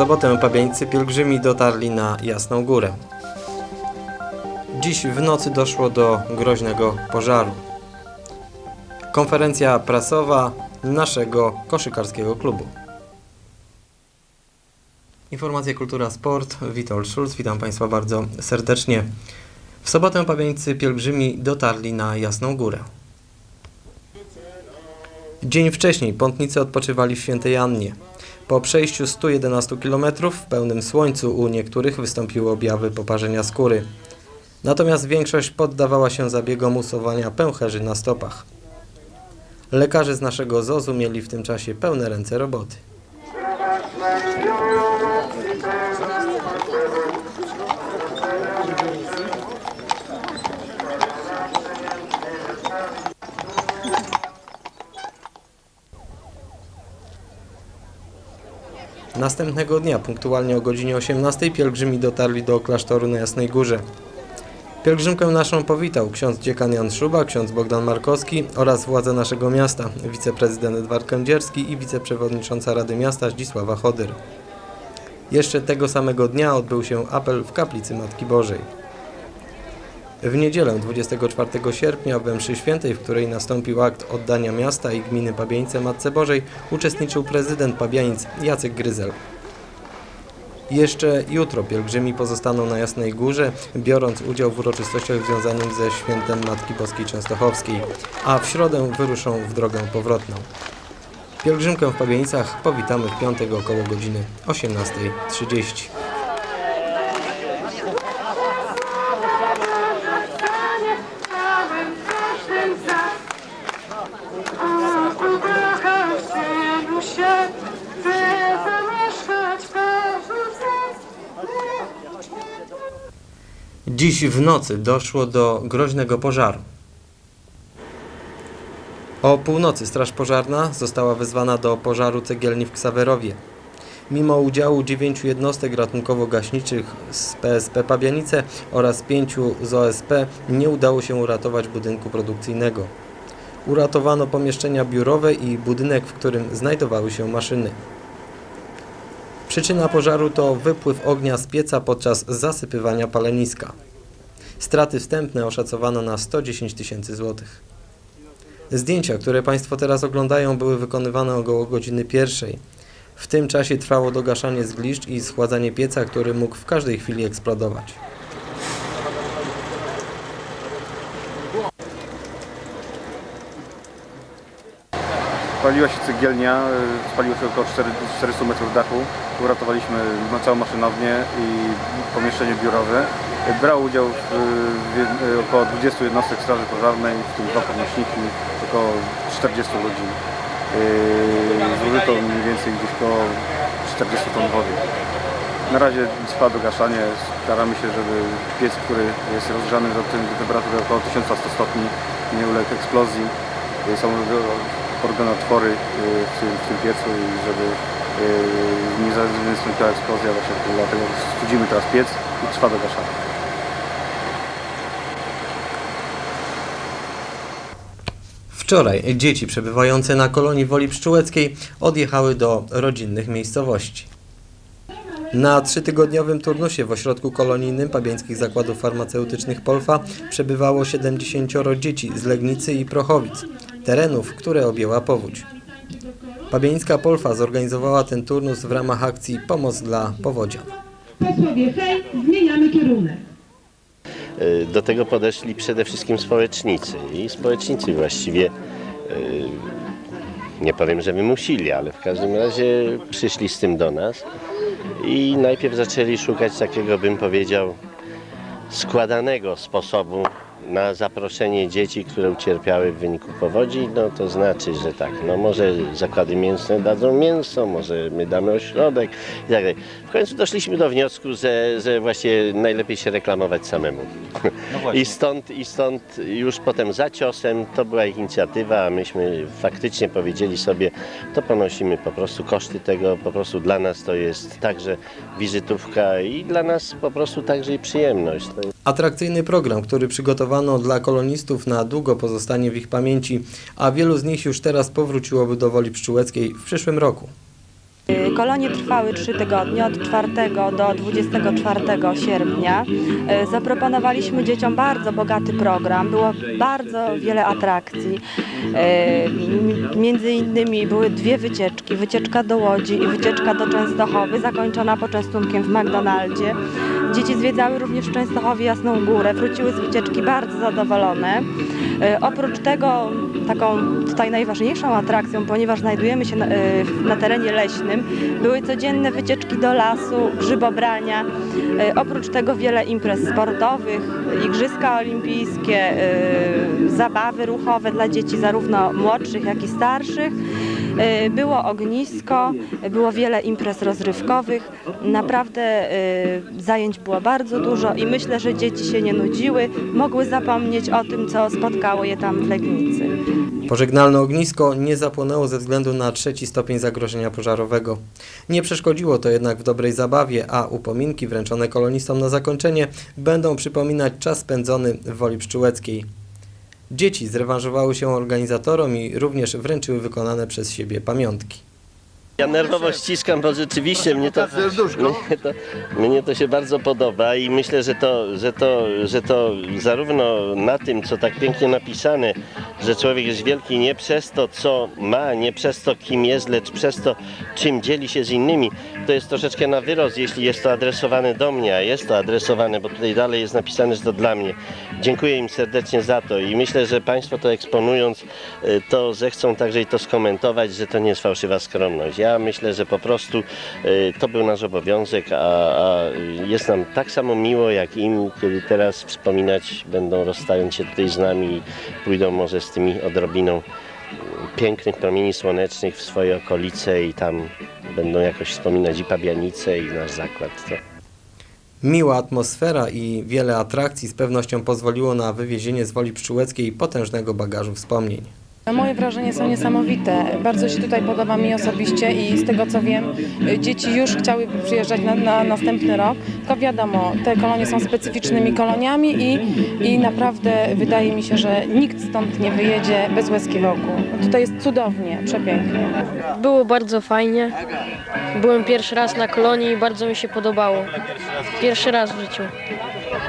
sobotę pabieńcy pielgrzymi dotarli na Jasną Górę. Dziś w nocy doszło do groźnego pożaru. Konferencja prasowa naszego koszykarskiego klubu. Informacje Kultura Sport. Witold Schulz. Witam Państwa bardzo serdecznie. W sobotę pabieńcy pielgrzymi dotarli na Jasną Górę. Dzień wcześniej pątnicy odpoczywali w Świętej Annie. Po przejściu 111 km w pełnym słońcu u niektórych wystąpiły objawy poparzenia skóry. Natomiast większość poddawała się zabiegom usuwania pęcherzy na stopach. Lekarze z naszego ZOZ-u mieli w tym czasie pełne ręce roboty. Następnego dnia, punktualnie o godzinie 18, pielgrzymi dotarli do klasztoru na Jasnej Górze. Pielgrzymkę naszą powitał ksiądz dziekan Jan Szuba, ksiądz Bogdan Markowski oraz władze naszego miasta, wiceprezydent Edward Kędzierski i wiceprzewodnicząca Rady Miasta Zdzisława Chodyr. Jeszcze tego samego dnia odbył się apel w kaplicy Matki Bożej. W niedzielę 24 sierpnia we mszy świętej, w której nastąpił akt oddania miasta i gminy Pabieńce Matce Bożej, uczestniczył prezydent Pabianic Jacek Gryzel. Jeszcze jutro pielgrzymi pozostaną na Jasnej Górze, biorąc udział w uroczystościach związanych ze świętem Matki Boskiej Częstochowskiej, a w środę wyruszą w drogę powrotną. Pielgrzymkę w Pabienicach powitamy w piątek około godziny 18.30. Dziś w nocy doszło do groźnego pożaru. O północy Straż Pożarna została wezwana do pożaru cegielni w Ksawerowie. Mimo udziału dziewięciu jednostek ratunkowo-gaśniczych z PSP Pabianice oraz pięciu z OSP nie udało się uratować budynku produkcyjnego. Uratowano pomieszczenia biurowe i budynek, w którym znajdowały się maszyny. Przyczyna pożaru to wypływ ognia z pieca podczas zasypywania paleniska. Straty wstępne oszacowano na 110 tysięcy złotych. Zdjęcia, które Państwo teraz oglądają, były wykonywane około godziny pierwszej. W tym czasie trwało dogaszanie zgliszcz i schładzanie pieca, który mógł w każdej chwili eksplodować. Spaliła się cegielnia, y, spaliło się około 4 400 metrów dachu. Uratowaliśmy ma- całą maszynownię i pomieszczenie biurowe. Y, Brało udział w, w jed- y, około 20 jednostek straży pożarnej, w tym dwa podnośniki, około 40 ludzi. Zużyto mniej więcej gdzieś około 40 ton wody. Na razie trwa dogaszanie. Staramy się, żeby piec, który jest rozgrzany do, temperatury około 1100 stopni, nie uległ eksplozji. Y, Są organotwory y, w tym, w tym piecu i żeby y, nie nastąpiła eksplozja, właśnie dlatego studzimy teraz piec i trwa dogaszanie. Wczoraj dzieci przebywające na kolonii Woli Pszczółeckiej odjechały do rodzinnych miejscowości. Na trzytygodniowym turnusie w ośrodku kolonijnym Pabieńskich Zakładów Farmaceutycznych Polfa przebywało 70 dzieci z Legnicy i Prochowic, terenów, które objęła powódź. Pabieńska Polfa zorganizowała ten turnus w ramach akcji Pomoc dla powodzian. Posłowie, hej, zmieniamy kierunek. Y, Do tego podeszli przede wszystkim społecznicy i społecznicy właściwie y, nie powiem, że wymusili, ale w każdym razie przyszli z tym do nas i najpierw zaczęli szukać takiego, bym powiedział, składanego sposobu na zaproszenie dzieci, które ucierpiały w wyniku powodzi, no to znaczy, że tak, no może zakłady mięsne dadzą mięso, może my damy ośrodek i tak dalej. W końcu doszliśmy do wniosku, że, że właśnie najlepiej się reklamować samemu. I stąd, I stąd już potem za ciosem to była ich inicjatywa, a myśmy faktycznie powiedzieli sobie, to ponosimy po prostu koszty tego, po prostu dla nas to jest także wizytówka i dla nas po prostu także i przyjemność. Atrakcyjny program, który przygotowano dla kolonistów na długo pozostanie w ich pamięci, a wielu z nich już teraz powróciłoby do Woli Pszczółeckiej w przyszłym roku. Kolonie trwały trzy tygodnie, od 4 do 24 sierpnia. E, Zaproponowaliśmy dzieciom bardzo bogaty program, było bardzo wiele atrakcji. E, Między innymi były dwie wycieczki, wycieczka do Łodzi i wycieczka do Częstochowy, zakończona poczęstunkiem w McDonaldzie. Dzieci zwiedzały również w Częstochowie Jasną Górę, wróciły z wycieczki bardzo zadowolone. E, Oprócz tego taką tutaj najważniejszą atrakcją, ponieważ znajdujemy się na, e, na terenie leśnym, były codzienne wycieczki do lasu, grzybobrania. E, Oprócz tego wiele imprez sportowych, igrzyska olimpijskie, zabawy ruchowe dla dzieci zarówno młodszych, jak i starszych. E, Było ognisko, było wiele imprez rozrywkowych. Naprawdę e, zajęć było bardzo dużo i myślę, że dzieci się nie nudziły, mogły zapomnieć o tym, co spotkało je tam w Legnicy. Pożegnalne ognisko nie zapłonęło ze względu na trzeci stopień zagrożenia pożarowego. Nie przeszkodziło to jednak w dobrej zabawie, a upominki wręczone kolonistom na zakończenie będą przypominać czas spędzony w Woli Pszczółeckiej. Dzieci zrewanżowały się organizatorom i również wręczyły wykonane przez siebie pamiątki. Ja nerwowo ściskam, bo rzeczywiście mnie to, mnie to, mnie to się bardzo podoba i myślę, że to, że, to, że to zarówno na tym, co tak pięknie napisane, że człowiek jest wielki nie przez to, co ma, nie przez to, kim jest, lecz przez to, czym dzieli się z innymi, to jest troszeczkę na wyrost, jeśli jest to adresowane do mnie, a jest to adresowane, bo tutaj dalej jest napisane, że to dla mnie. Dziękuję im serdecznie za to i myślę, że Państwo to eksponując, y, to zechcą także i to skomentować, że to nie jest fałszywa skromność. Ja myślę, że po prostu y, to był nasz obowiązek, a, a jest nam tak samo miło jak im, kiedy teraz wspominać będą rozstając się tutaj z nami i pójdą może z tymi odrobiną pięknych promieni słonecznych w swoje okolice i tam będą jakoś wspominać i Pabianice i nasz zakład. To Miła atmosfera i wiele atrakcji z pewnością pozwoliło na wywiezienie z Woli Pszczółeckiej potężnego bagażu wspomnień. Moje wrażenia są niesamowite. Bardzo się tutaj podoba mi osobiście i z tego co wiem, dzieci już chciałyby przyjeżdżać na, na następny rok. Tylko wiadomo, te kolonie są specyficznymi koloniami i, i naprawdę wydaje mi się, że nikt stąd nie wyjedzie bez łezki wokół. Tutaj jest cudownie, przepięknie. Było bardzo fajnie. Byłem pierwszy raz na kolonii i bardzo mi się podobało. Pierwszy raz w życiu.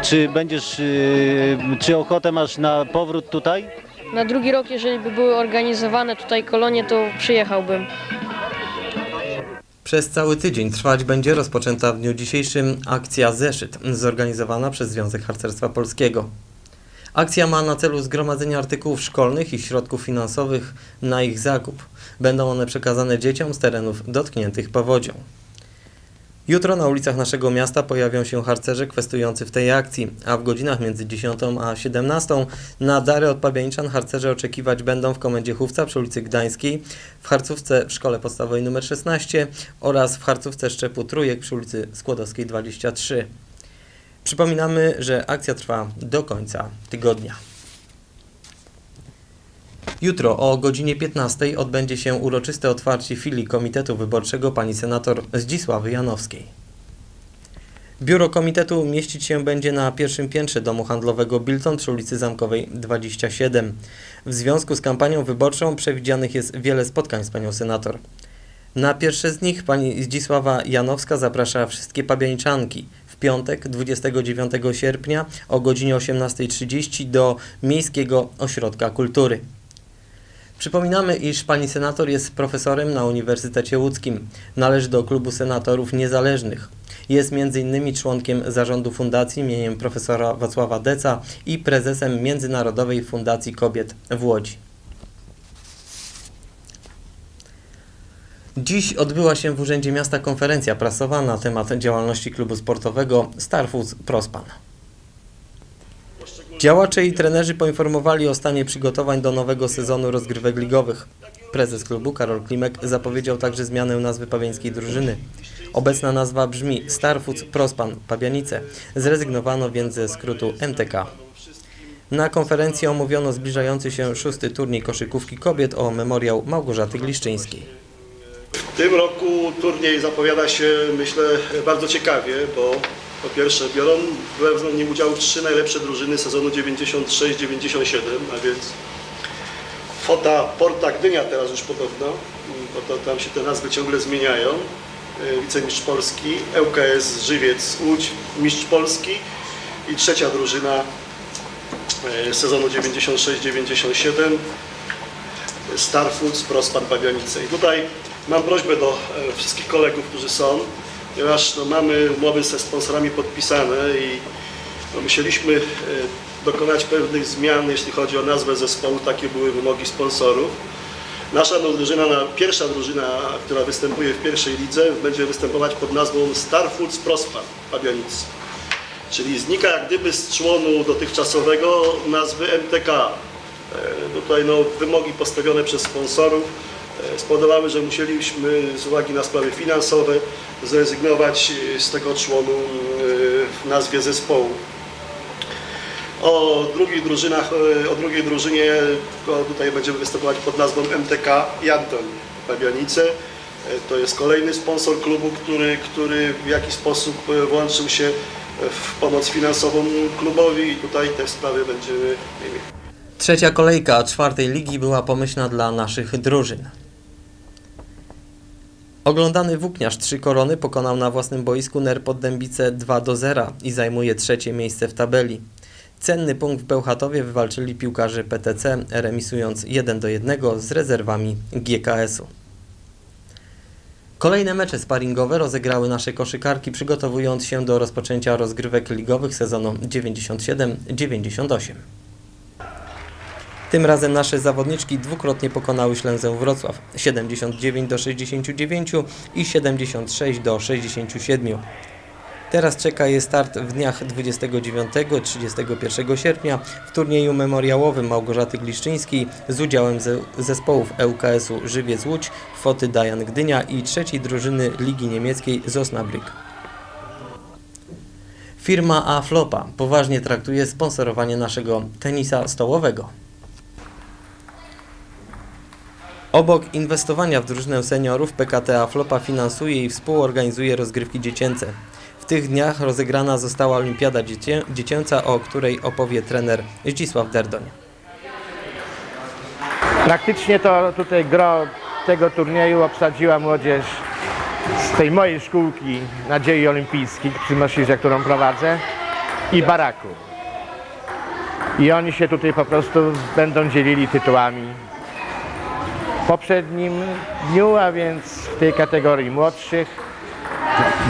Czy będziesz, y, czy ochotę masz na powrót tutaj? Na drugi rok, jeżeli by były organizowane tutaj kolonie, to przyjechałbym. Przez cały tydzień trwać będzie rozpoczęta w dniu dzisiejszym akcja Zeszyt, zorganizowana przez Związek Harcerstwa Polskiego. Akcja ma na celu zgromadzenie artykułów szkolnych i środków finansowych na ich zakup. Będą one przekazane dzieciom z terenów dotkniętych powodzią. Jutro na ulicach naszego miasta pojawią się harcerze kwestujący w tej akcji, a w godzinach między 10 a 17 na dary od pabianiczan harcerze oczekiwać będą w Komendzie Chówca przy ulicy Gdańskiej, w Harcówce w Szkole Podstawowej nr 16 oraz w Harcówce Szczepu Trójek przy ulicy Skłodowskiej 23. Przypominamy, że akcja trwa do końca tygodnia. Jutro o godzinie 15 odbędzie się uroczyste otwarcie filii Komitetu Wyborczego pani senator Zdzisławy Janowskiej. Biuro komitetu mieścić się będzie na pierwszym piętrze domu handlowego Bilton przy ulicy Zamkowej 27. W związku z kampanią wyborczą przewidzianych jest wiele spotkań z panią senator. Na pierwsze z nich pani Zdzisława Janowska zaprasza wszystkie pabiańczanki w piątek 29 sierpnia o godzinie 18.30 do Miejskiego Ośrodka Kultury. Przypominamy, iż pani senator jest profesorem na Uniwersytecie Łódzkim. Należy do klubu senatorów niezależnych. Jest m.in. członkiem zarządu fundacji imieniem profesora Wacława Deca i prezesem Międzynarodowej Fundacji Kobiet w Łodzi. Dziś odbyła się w Urzędzie Miasta konferencja prasowa na temat działalności klubu sportowego Starfus Prospan. Działacze i trenerzy poinformowali o stanie przygotowań do nowego sezonu rozgrywek ligowych. Prezes klubu Karol Klimek zapowiedział także zmianę nazwy pabiańskiej drużyny. Obecna nazwa brzmi Starfus Prospan Pabianice. Zrezygnowano więc ze skrótu MTK. Na konferencji omówiono zbliżający się szósty turniej koszykówki kobiet o memoriał Małgorzaty Gliszczyńskiej. W tym roku turniej zapowiada się, myślę, bardzo ciekawie, bo po pierwsze biorą w udział trzy najlepsze drużyny sezonu 96-97, a więc Fota Porta Gdynia teraz już podobno, bo to, tam się te nazwy ciągle zmieniają. E, Wicemistrz Polski, ŁKS Żywiec Łódź, Mistrz Polski i trzecia drużyna e, sezonu 96-97 Starfoods Prospan Pabianice. I tutaj mam prośbę do e, wszystkich kolegów, którzy są, ponieważ no, mamy umowy ze sponsorami podpisane i no, musieliśmy e, dokonać pewnych zmian, jeśli chodzi o nazwę zespołu, takie były wymogi sponsorów. Nasza no, drużyna, na- pierwsza drużyna, która występuje w pierwszej lidze, będzie występować pod nazwą Starfoods Prospan Pabianice. Czyli znika jak gdyby z członu dotychczasowego nazwy MTK. E, Tutaj no, wymogi postawione przez sponsorów spowodowały, że musieliśmy z uwagi na sprawy finansowe zrezygnować e, z tego członu e, w nazwie zespołu. O drugich drużynach, e, o drugiej drużynie tutaj będziemy występować pod nazwą MTK Janton Pabianice. E, To jest kolejny sponsor klubu, który, który w jakiś sposób e, włączył się w pomoc finansową klubowi i tutaj te sprawy będziemy mieli. Trzecia kolejka czwartej ligi była pomyślna dla naszych drużyn. Oglądany włókniarz Trzy Korony pokonał na własnym boisku NER Poddębice 2 do 0 i zajmuje trzecie miejsce w tabeli. Cenny punkt w Bełchatowie wywalczyli piłkarze PTC, remisując 1 do 1 z rezerwami GKS-u. Kolejne mecze sparingowe rozegrały nasze koszykarki, przygotowując się do rozpoczęcia rozgrywek ligowych sezonu 97-98. Tym razem nasze zawodniczki dwukrotnie pokonały Ślęzę Wrocław 79 do 69 i 76 do 67. Teraz czeka je start w dniach 29-31 sierpnia w turnieju memoriałowym Małgorzaty Gliszczyńskiej z udziałem ze, zespołów ŁKS-u Żywiec Łódź, Foty Dajan Gdynia i trzeciej drużyny Ligi Niemieckiej Zosnabrück. Firma Aflopa poważnie traktuje sponsorowanie naszego tenisa stołowego. Obok inwestowania w drużynę seniorów, PKT Aflopa finansuje i współorganizuje rozgrywki dziecięce. W tych dniach rozegrana została Olimpiada Dziecię Dziecięca, o której opowie trener Zdzisław Derdoń. Praktycznie to tutaj gro tego turnieju obsadziła młodzież z tej mojej szkółki Nadziei Olimpijskiej przy Mosirze, którą prowadzę i baraku. I oni się tutaj po prostu będą dzielili tytułami. Poprzednim dniu, a więc w tej kategorii młodszych,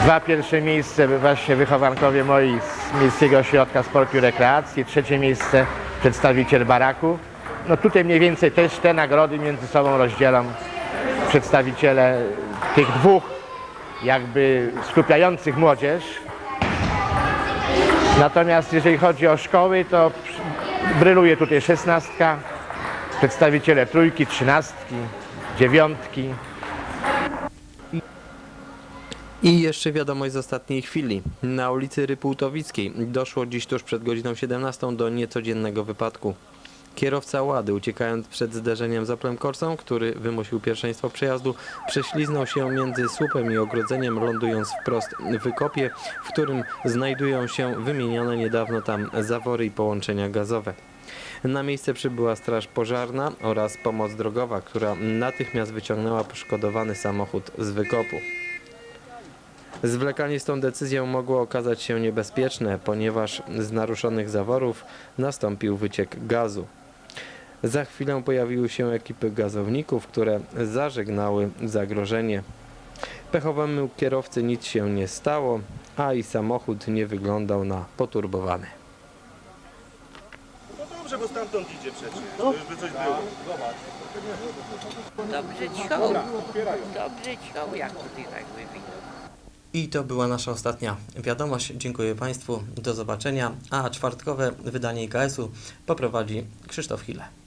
dwa pierwsze miejsce właśnie wychowankowie moi z Miejskiego Ośrodka Sportu i Rekreacji, trzecie miejsce przedstawiciel baraku. No tutaj mniej więcej też te nagrody między sobą rozdzielą przedstawiciele tych dwóch jakby skupiających młodzież. Natomiast jeżeli chodzi o szkoły, to bryluje tutaj szesnastka, przedstawiciele trójki, trzynastki, dziewiątki. I jeszcze wiadomość z ostatniej chwili. Na ulicy Rypułtowickiej doszło dziś tuż przed godziną 17 do niecodziennego wypadku. Kierowca Łady, uciekając przed zderzeniem z Oplem Corsą, który wymusił pierwszeństwo przejazdu, prześliznął się między słupem i ogrodzeniem, lądując wprost w wykopie, w którym znajdują się wymienione niedawno tam zawory i połączenia gazowe. Na miejsce przybyła straż pożarna oraz pomoc drogowa, która natychmiast wyciągnęła poszkodowany samochód z wykopu. Zwlekanie z tą decyzją mogło okazać się niebezpieczne, ponieważ z naruszonych zaworów nastąpił wyciek gazu. Za chwilę pojawiły się ekipy gazowników, które zażegnały zagrożenie. Pechowemu kierowcy nic się nie stało, a i samochód nie wyglądał na poturbowany. Dobrze, bo stamtąd idzie przecież. To już by coś było. Dobrze ciął. Dobrze ciął, jak tutaj tak wywinął. I to była nasza ostatnia wiadomość. Dziękuję Państwu. Do zobaczenia. A czwartkowe wydanie IKS-u poprowadzi Krzysztof Hille.